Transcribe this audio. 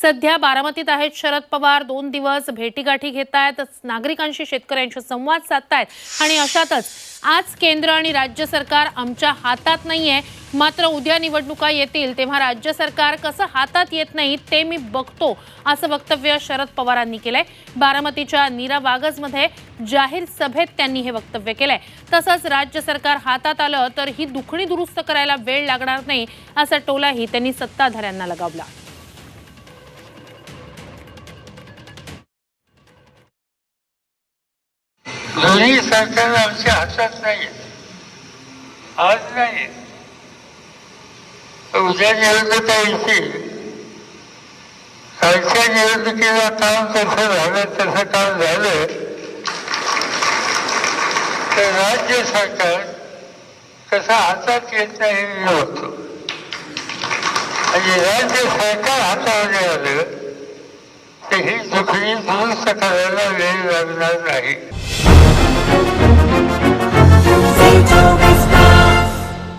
सध्या बारामतीत आहेत शरद पवार दोन दिवस भेटीगाठी घेत आहेत नागरिकांशी शेतकऱ्यांशी संवाद साधतायत आणि अशातच आज केंद्र आणि राज्य सरकार आमच्या हातात नाहीये. मात्र उद्या निवडणुका येतील तेव्हा राज्य सरकार कसं हातात येत नाही ते मी बघतो असं वक्तव्य शरद पवारांनी केलंय. बारामतीच्या नीरा वागजमध्ये जाहीर सभेत त्यांनी हे वक्तव्य केलंय. तसंच राज्य सरकार हातात आलं तर ही दुखणी दुरुस्त करायला वेळ लागणार नाही असा टोलाही त्यांनी सत्ताधाऱ्यांना लगावला. दोन्ही सरकार आमच्या हातात नाही आज नाही उद्या निवडणुका येतील कालच्या निवडणुकीला काम कसं झालं तसं काम झालं. तर राज्य सरकार कसं हातात येत नाही हे मी बघतो. आणि राज्य सरकार हातामध्ये आलं तर ही दुखणी दुरुस्त करायला वेळ लागणार नाही. Thank you.